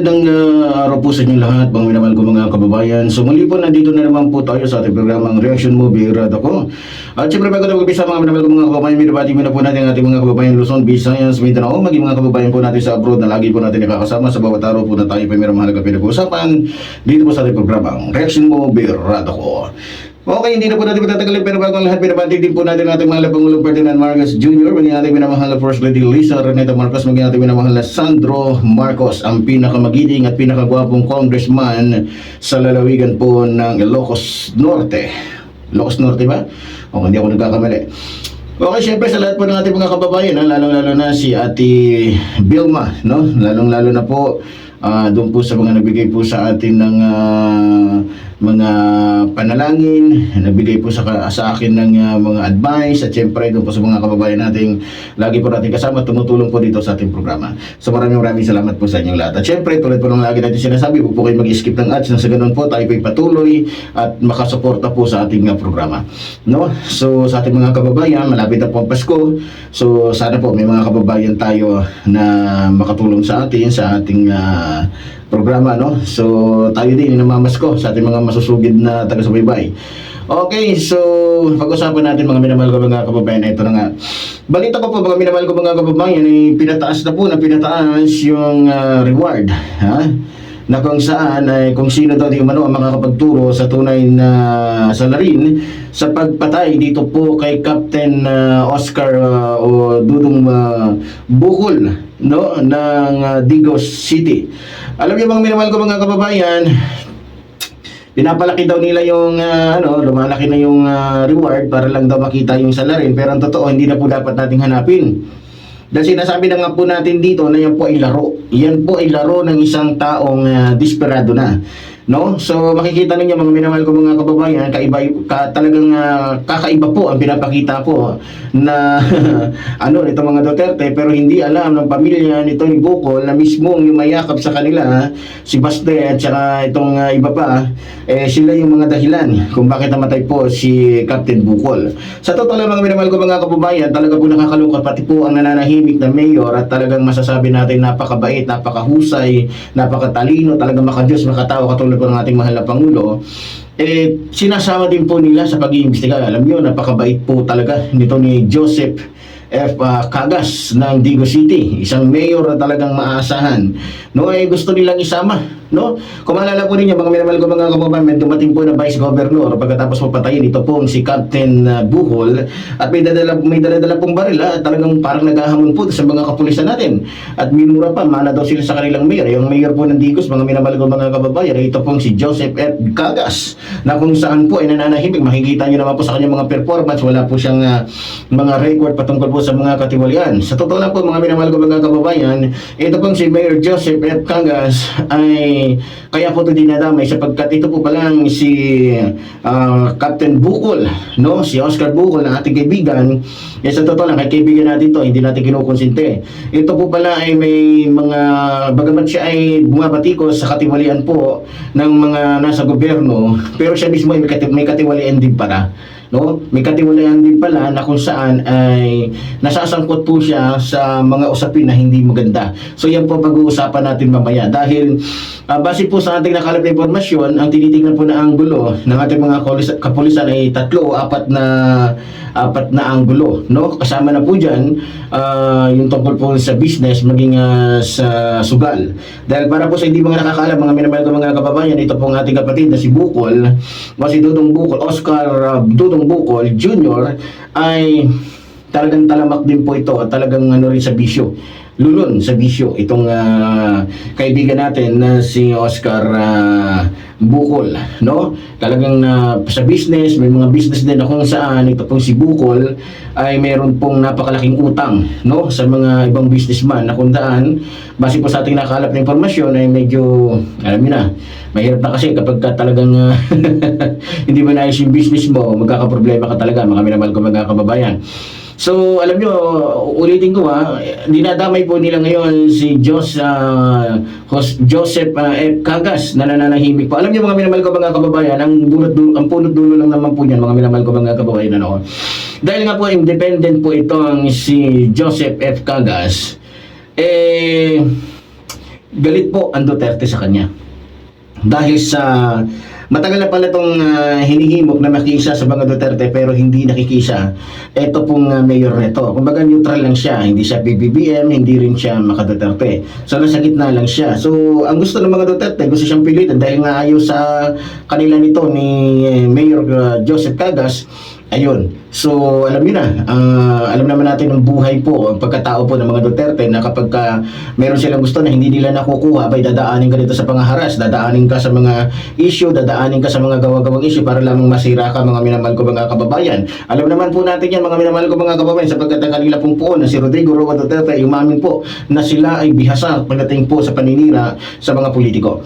magandang uh, araw po sa inyong lahat, mga minamahal ko mga kababayan. So muli po, nandito na naman po tayo sa ating programang Reaction Movie Rad ako. At syempre bago tayo mag-umpisa mga minamahal ko mga kababayan, minabati mo na po natin ang ating mga kababayan Luzon, Visayas, Mindanao, maging mga kababayan po natin sa abroad na lagi po natin nakakasama sa bawat araw po na tayo pa mayroong mahalaga pinag-uusapan dito po sa ating programang Reaction Movie Rad ako. Okay, hindi na po natin patatagalin pero bago ang lahat, pinabati din po natin ating mahal na Pangulong Ferdinand Marcos Jr., maging ating minamahal na First Lady Lisa Reneta Marcos, maging ating minamahal na Sandro Marcos, ang pinakamagiting at pinakagwapong congressman sa lalawigan po ng Ilocos Norte. Ilocos Norte ba? O, hindi ako nagkakamali. Okay, syempre sa lahat po ng ating mga kababayan, lalong-lalo na si Ate Bilma, no? Lalong-lalo na po ah, doon po sa mga nagbigay po sa atin ng ah, mga panalangin, nagbigay po sa, sa akin ng ah, mga advice at syempre doon po sa mga kababayan nating lagi po natin kasama tumutulong po dito sa ating programa. So maraming maraming salamat po sa inyong lahat. At syempre tulad po ng lagi natin sinasabi, huwag po kayo mag-skip ng ads nang sa ganun po tayo po patuloy at makasuporta po sa ating ah, programa. No? So sa ating mga kababayan, malapit na po ang Pasko. So sana po may mga kababayan tayo na makatulong sa atin sa ating programa, no? So, tayo din, namamasko sa ating mga masusugid na taga-subaybay. Okay, so, pag-usapan natin mga minamahal ko mga kababayan, ito na nga. Balita ko po mga minamahal ko mga kababayan, eh, pinataas na po na pinataas yung ah, reward, ha? na kung saan ay kung sino daw di umano ang makakapagturo sa tunay na salarin sa pagpatay dito po kay Captain ah, Oscar ah, o Dudong ah, Bukol no ng ah, Digos City. Alam niyo mga minamahal ko mga kababayan, pinapalaki daw nila yung ah, ano, lumalaki na yung ah, reward para lang daw makita yung salarin pero ang totoo hindi na po dapat nating hanapin. Dahil sinasabi na nga po natin dito na yan po ay laro. Yan po ay laro ng isang taong ah, desperado na. No? So makikita ninyo mga minamahal ko mga kababayan, kaiba ka, talagang ah, kakaiba po ang pinapakita po na ano nito mga Duterte pero hindi alam ng pamilya nito ni Bukol na mismo yung mayakap sa kanila si Baste at saka itong ah, iba pa eh sila yung mga dahilan kung bakit namatay po si Captain Bukol. Sa totoo lang mga minamahal ko mga kababayan, talaga po nakakalungkot pati po ang nananahimik na mayor at talagang masasabi natin napakabait, napakahusay, napakatalino, talagang makadiyos, makatao katulad po ng ating mahal na Pangulo eh, sinasama din po nila sa pag-iimbestiga. Alam niyo, napakabait po talaga nito ni Joseph F. ah, Cagas ng Digo City. Isang mayor na talagang maasahan. No, eh, gusto nilang isama. No? Kung maalala po ninyo, mga minamahal ko mga kababayan, may dumating po na Vice Governor pagkatapos po patayin ito pong si Captain ah, Buhol at may dadala, may dala-dala pong baril at talagang parang naghahamon po sa mga kapulisan natin. At minura pa, mana daw sila sa kanilang mayor. Yung mayor po ng Digos, mga minamahal ko mga kababayan, ito pong si Joseph F. Cagas na kung saan po ay nananahimik. Makikita nyo naman po sa kanyang mga performance. Wala po siyang ah, mga record patungkol po sa mga katiwalian. Sa totoo lang po mga minamahal ko mga kababayan, ito pong si Mayor Joseph F. Cagas ay kaya po ito dinadamay sapagkat ito po palang si ah, Captain Bukol, no? si Oscar Bukol na ating kaibigan. Eh, sa totoo lang, kay kaibigan natin to, hindi natin kinukonsinte. Ito po pala ay may mga, bagamat siya ay bumabatikos sa katiwalian po ng mga nasa gobyerno, pero siya mismo ay may, kati- may katiwalian din para no? May katiwalayan din pala na kung saan ay nasasangkot po siya sa mga usapin na hindi maganda. So yan po pag-uusapan natin mamaya dahil ah, base po sa ating nakalap na impormasyon, ang tinitingnan po na anggulo ng ating mga kapulisan ay tatlo o apat na apat na anggulo, no? Kasama na po diyan ah, yung tungkol po sa business maging ah, sa sugal. Dahil para po sa hindi mga nakakaalam, mga minamahal ko mga kababayan, ito pong ating kapatid na si Bukol, o si Dudong Bukol, Oscar ah, Dudong Bukol Jr. ay talagang talamak din po ito at talagang ano rin sa bisyo. Lulun sa bisyo itong ah, kaibigan natin na si Oscar ah, Bukol, no? Talagang na sa business, may mga business din na kung saan ito pong si Bukol ay meron pong napakalaking utang, no? Sa mga ibang businessman na kung base po sa ating nakalap na impormasyon ay medyo, alam niyo na, mahirap na kasi kapag ka talagang ah, hindi mo naayos yung business mo, magkakaproblema ka talaga, mga minamahal ko mga kababayan. So, alam nyo, ulitin ko ha, dinadamay po nila ngayon si Jos, Jos- Joseph ah, F. Cagas na nananahimik po. Alam nyo mga minamahal ko mga kababayan, ang, dulot, dulo, ang punot dulo lang naman po niyan, mga minamahal ko mga kababayan, ano. Dahil nga po independent po itong si Joseph F. Cagas, eh, galit po ang Duterte sa kanya. Dahil sa matagal na pala itong ah, hinihimok na makisa sa mga Duterte pero hindi nakikisa. Ito pong ah, mayor nito. Kumbaga neutral lang siya. Hindi siya BBBM, hindi rin siya maka Duterte. So nasa gitna lang siya. So ang gusto ng mga Duterte, gusto siyang pilitin dahil nga ayaw sa kanila nito ni eh, Mayor ah, Joseph Cagas Ayun. So, alam niyo na, ah, alam naman natin ang buhay po, ang pagkatao po ng mga Duterte na kapag ka meron silang gusto na hindi nila nakukuha, bay dadaanin ka dito sa pangaharas, dadaanin ka sa mga issue, dadaanin ka sa mga gawa-gawang issue para lamang masira ka mga minamahal ko mga kababayan. Alam naman po natin yan mga minamahal ko mga kababayan sapagkat ang kanila pong po na si Rodrigo Roa Duterte umamin po na sila ay bihasa pagdating po sa paninira sa mga politiko.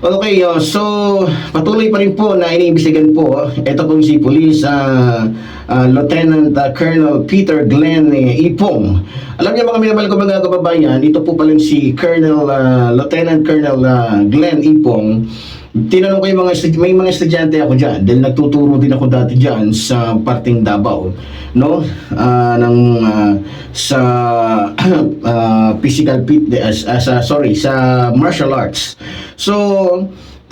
Okay, uh, so patuloy pa rin po na iniimbestigan po ito pong si Police uh, uh, Lieutenant uh, Colonel Peter Glenn eh, Ipong. Alam niyo mga minamahal ko mga kababayan, ito po pala si Colonel uh, Lieutenant Colonel uh, Glenn Ipong. Tinanong ko yung mga may mga estudyante ako diyan dahil nagtuturo din ako dati diyan sa parting Davao, no? Ah, ng ah, sa ah, physical fitness, ah, sa sorry, sa martial arts. So,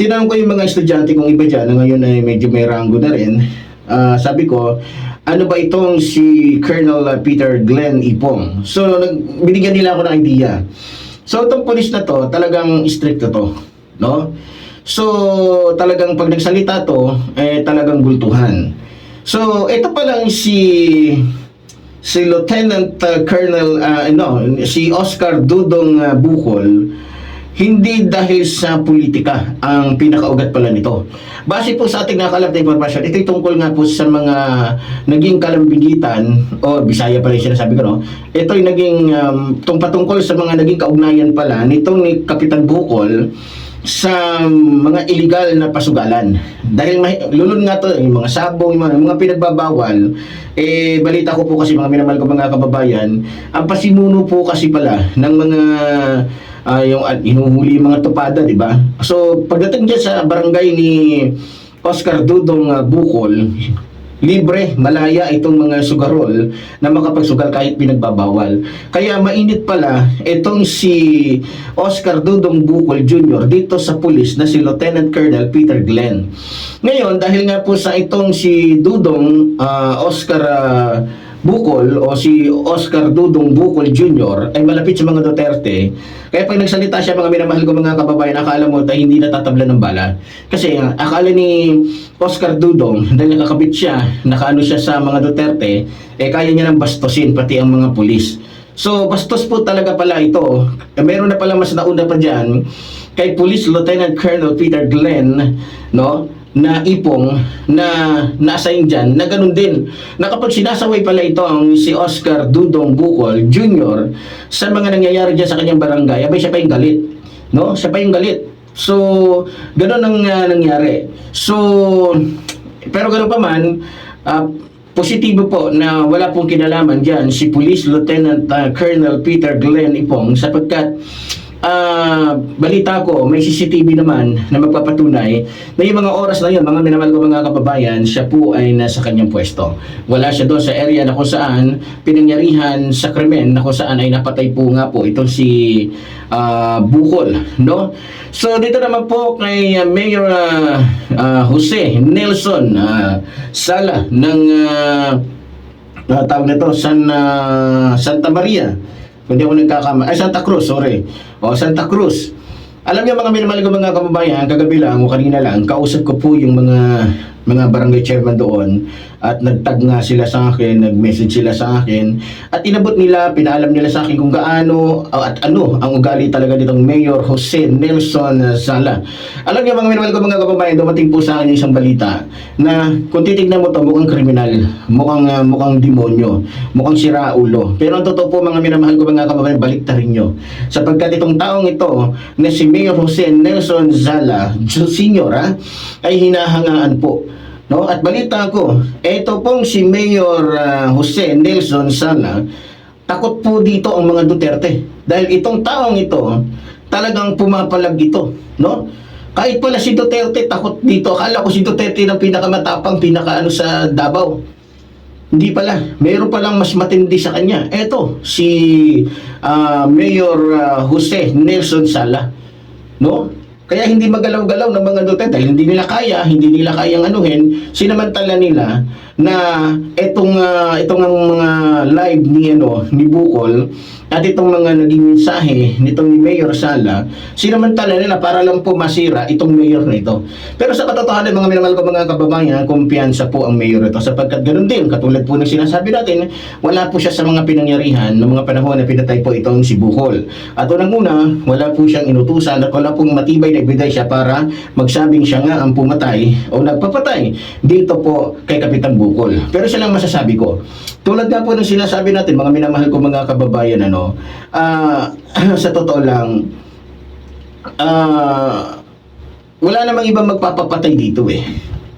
tinanong ko yung mga estudyante kong iba diyan na ngayon ay medyo may ranggo na rin. Ah, sabi ko, ano ba itong si Colonel ah, Peter Glenn Ipong? So, nag, binigyan nila ako ng idea. So, itong police na to, talagang strict to, no? So, talagang pag nagsalita to, eh talagang gultuhan. So, ito pa lang si si Lieutenant uh, Colonel uh, no, si Oscar Dudong uh, Bukol hindi dahil sa politika ang pinakaugat pala nito. Base po sa ating nakalap na impormasyon, ito'y tungkol nga po sa mga naging kalambigitan, o Bisaya pa rin sinasabi ko, no? Ito'y naging um, tung patungkol sa mga naging kaugnayan pala nitong ni Kapitan Bukol sa mga illegal na pasugalan. Dahil lulun nga to, yung mga sabong, yung mga, yung mga pinagbabawal, eh, balita ko po kasi mga minamahal ko mga kababayan, ang pasimuno po kasi pala ng mga ah, yung uh, hinuhuli mga tupada, di ba? So, pagdating dyan sa barangay ni Oscar Dudong ah, Bukol, libre, malaya itong mga sugarol na makapagsugal kahit pinagbabawal. Kaya mainit pala itong si Oscar Dudong Bukol Jr. dito sa pulis na si Lieutenant Colonel Peter Glenn. Ngayon, dahil nga po sa itong si Dudong ah, Oscar ah, Bukol o si Oscar Dudong Bukol Jr. ay malapit sa mga Duterte. Kaya pag nagsalita siya mga minamahal ko mga kababayan, akala mo tayo hindi natatabla ng bala. Kasi akala ni Oscar Dudong, dahil nakakabit siya, nakaano siya sa mga Duterte, eh kaya niya nang bastusin pati ang mga pulis. So, bastos po talaga pala ito. Eh, meron na pala mas nauna pa dyan kay Police Lieutenant Colonel Peter Glenn, no? Na ipong na na-assign dyan na ganun din na kapag sinasaway pala ito ang si Oscar Dudong Bukol Jr. sa mga nangyayari dyan sa kanyang barangay abay siya pa yung galit no? siya pa yung galit so ganun ang ah, nangyari so pero ganun pa man ah, positibo po na wala pong kinalaman dyan si Police Lieutenant ah, Colonel Peter Glenn Ipong sapagkat Ah, balita ko, may CCTV naman na magpapatunay na yung mga oras na yun, mga minamahal ko mga kababayan, siya po ay nasa kanyang pwesto. Wala siya doon sa area na kung saan pinangyarihan sa krimen na kung saan ay napatay po nga po itong si ah, Bukol, no? So dito naman po kay ah, Mayor ah, ah, Jose Nelson ah, Sala ng ah, uh, tawag nito San ah, Santa Maria kung di ako nagkakama ay Santa Cruz sorry. O Santa Cruz. Alam niyo mga minamahal ko mga kababayan kagabi lang o kanina lang kausap ko po yung mga mga barangay chairman doon at nagtag nga sila sa akin, nag-message sila sa akin at inabot nila, pinaalam nila sa akin kung gaano uh, at ano ang ugali talaga nitong Mayor Jose Nelson Sala. Alam niyo mga minamahal ko mga kababayan, dumating po sa akin isang balita na kung titignan mo to mukhang kriminal, mukhang uh, mukhang demonyo, mukhang siraulo. Pero ang totoo po mga minamahal ko mga kababayan, baliktarin nyo. Sapagkat itong taong ito na si Mayor Jose Nelson Zala Sr. ha, ay hinahangaan po No? At balita ko, ito pong si Mayor ah, Jose Nelson Sala, takot po dito ang mga Duterte. Dahil itong taong ito, talagang pumapalag ito. No? Kahit pala si Duterte takot dito. Akala ko si Duterte ng pinakamatapang, pinakaano sa Davao. Hindi pala. Mayroon palang mas matindi sa kanya. Eto, si ah, Mayor ah, Jose Nelson Sala. No? Kaya hindi magalaw-galaw ng mga Duterte dahil hindi nila kaya, hindi nila kayang anuhin, sinamantala nila na etong ah, itong ang mga live ni ano ni Bukol at itong mga naging mensahe nitong ni Mayor Sala, sinamantala nila para lang po masira itong mayor na ito. Pero sa katotohanan mga minamahal ko mga kababayan, kumpiyansa po ang mayor ito sapagkat ganoon din, katulad po ng sinasabi natin, wala po siya sa mga pinangyarihan ng mga panahon na pinatay po itong si Bukol. At unang-una, wala po siyang inutusan at wala pong matibay na ebidensya para magsabing siya nga ang pumatay o nagpapatay dito po kay Kapitan Bukol. Pero siya lang masasabi ko, tulad nga po ng sinasabi natin, mga minamahal ko mga kababayan, ano, ah, sa totoo lang, ah, wala namang ibang magpapapatay dito eh.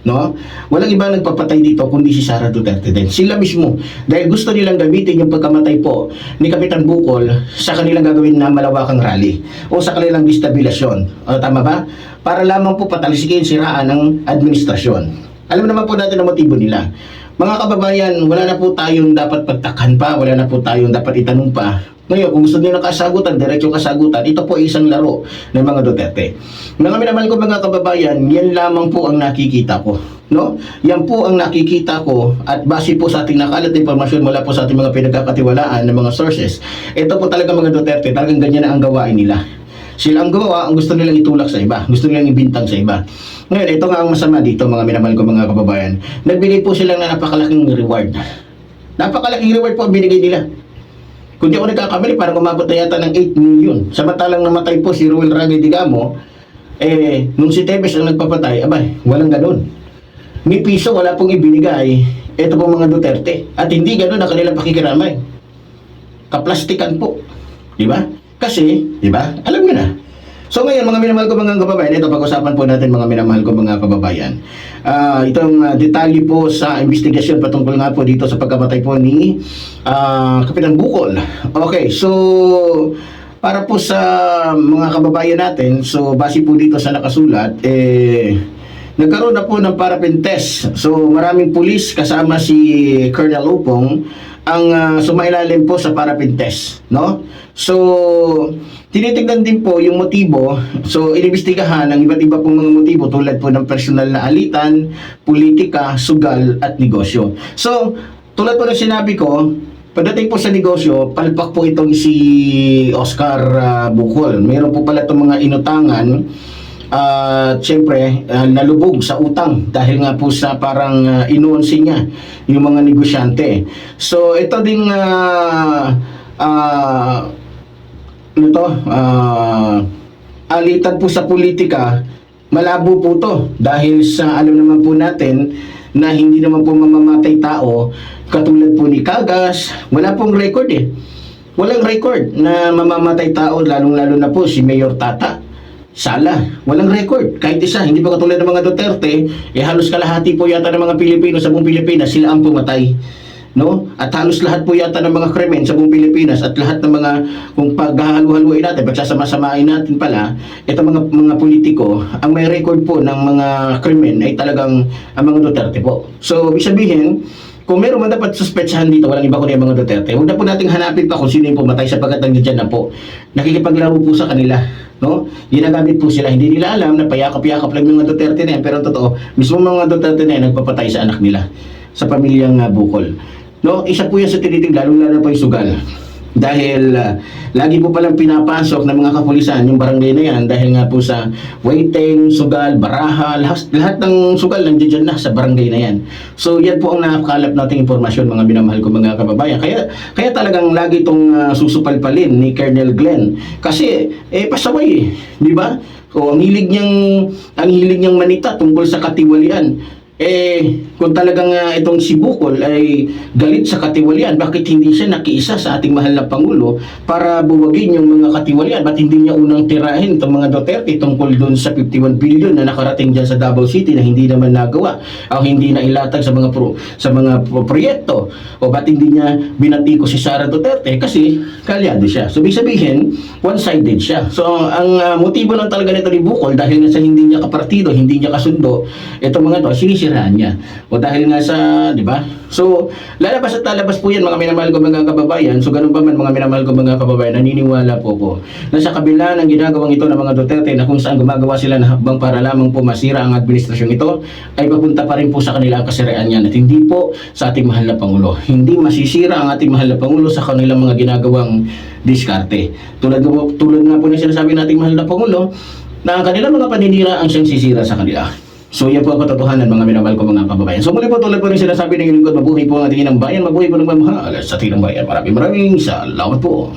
No? Walang iba nagpapatay dito kundi si Sara Duterte din. Sila mismo. Dahil gusto nilang gamitin yung pagkamatay po ni Kapitan Bukol sa kanilang gagawin na malawakang rally o sa kanilang destabilasyon. O, tama ba? Para lamang po patalisikin siraan ng administrasyon. Alam naman po natin ang motibo nila. Mga kababayan, wala na po tayong dapat pagtakan pa, wala na po tayong dapat itanong pa. Ngayon, kung gusto niyo ng kasagutan, diretso kasagutan, ito po ay isang laro ng mga Duterte. Mga minamahal ko mga kababayan, yan lamang po ang nakikita ko. No? Yan po ang nakikita ko at base po sa ating nakalat na impormasyon mula po sa ating mga pinagkakatiwalaan ng mga sources. Ito po talaga mga Duterte, talagang ganyan na ang gawain nila. Sila ang gawa, ang gusto nilang itulak sa iba, gusto nilang ibintang sa iba. Ngayon, ito nga ang masama dito mga minamahal ko mga kababayan. Nagbigay po sila ng napakalaking reward. Napakalaking reward po ang binigay nila. Kung di ako nagkakamali, parang umabot na yata ng 8 million. Samantalang namatay po si Ruel Ragay Digamo, eh, nung si Tevez ang nagpapatay, abay, walang ganun. Ni piso, wala pong ibinigay. Ito pong mga Duterte. At hindi ganun ang kanilang pakikiramay. Kaplastikan po. Di ba? Kasi, di ba? Alam nyo na. So ngayon, mga minamahal ko mga kababayan, ito pag-usapan po natin mga minamahal ko mga kababayan. Ah, itong ah, detalye po sa investigasyon patungkol nga po dito sa pagkamatay po ni ah, Kapitan Bukol. Okay, so para po sa mga kababayan natin, so base po dito sa nakasulat, eh, nagkaroon na po ng parapin test. So maraming pulis kasama si Colonel Upong ang ah, sumailalim po sa parapin test, no? So, tinitingnan din po yung motibo. So, inimbestigahan ang iba't iba pong mga motibo tulad po ng personal na alitan, politika, sugal, at negosyo. So, tulad po ng sinabi ko, pagdating po sa negosyo, palpak po itong si Oscar ah, Bukol. Meron po pala itong mga inutangan at syempre ah, nalubog sa utang dahil nga po sa parang uh, inuunsi niya yung mga negosyante. So ito ding ah, ah, ano to, ah, alitan po sa politika, malabo po to dahil sa alam naman po natin na hindi naman po mamamatay tao katulad po ni Kagas, wala pong record eh. Walang record na mamamatay tao lalong-lalo na po si Mayor Tata. Sala, walang record. Kahit isa, hindi pa katulad ng mga Duterte, eh halos kalahati po yata ng mga Pilipino sa buong Pilipinas, sila ang pumatay. No? At halos lahat po yata ng mga krimen sa buong Pilipinas at lahat ng mga, kung paghahalu-haluin natin, pagsasama-samain natin pala, itong mga, mga politiko, ang may record po ng mga krimen ay talagang ang mga Duterte po. So, ibig sabihin, kung meron man dapat suspetsahan dito, walang iba kundi ang mga Duterte, huwag na po nating hanapin pa kung sino yung pumatay sapagkat nandiyan na po. Nakikipaglaro po sa kanila. No? Ginagamit po sila. Hindi nila alam na payakap-yakap lang yung mga Duterte na yan. Pero totoo, mismo mga Duterte na yan, nagpapatay sa anak nila. Sa pamilyang uh, Bukol. No? Isa po yan sa tinitig, lalong-lalo pa yung sugal. Dahil uh, lagi po palang pinapasok ng mga kapulisan yung barangay na yan dahil nga po sa waiting, sugal, baraha, lahat, lahat ng sugal nandiyan na sa barangay na yan. So yan po ang nakakalap nating impormasyon mga minamahal ko mga kababayan. Kaya kaya talagang lagi itong uh, susupalpalin ni Colonel Glenn kasi eh pasaway di ba? O ang hilig niyang ang hilig niyang manita tungkol sa katiwalian eh, kung talagang uh, itong si Bukol ay galit sa katiwalian, bakit hindi siya nakiisa sa ating mahal na Pangulo para buwagin yung mga katiwalian? Ba't hindi niya unang tirahin itong mga Duterte tungkol doon sa 51 billion na nakarating dyan sa Davao City na hindi naman nagawa o hindi na ilatag sa mga pro, sa mga pro- proyekto? O ba't hindi niya binatiko si Sara Duterte? Kasi kalyado siya. So, ibig sabihin, one-sided siya. So, ang uh, motibo lang talaga nito ni Bukol dahil nga sa hindi niya kapartido, hindi niya kasundo, itong mga to, sinisira sisiraan niya. O dahil nga sa, di ba? So, lalabas at lalabas po yan mga minamahal ko mga kababayan. So, ganun pa man mga minamahal ko mga kababayan, naniniwala po ko na sa kabila ng ginagawang ito ng mga Duterte na kung saan gumagawa sila ng habang para lamang po masira ang administrasyon ito, ay papunta pa rin po sa kanila ang kasiraan niyan at hindi po sa ating mahal na Pangulo. Hindi masisira ang ating mahal na Pangulo sa kanilang mga ginagawang diskarte. Tulad, tulad nga po na sinasabi nating mahal na Pangulo, na ang kanilang mga paninira ang siyang sisira sa kanila. So yan po ang katotohanan mga minamahal ko mga kababayan. So muli po tulad po rin sinasabi ng lingkod, mabuhay po ang ating inang bayan, mabuhay po ng mamahal sa ating inang bayan. Maraming maraming salamat po.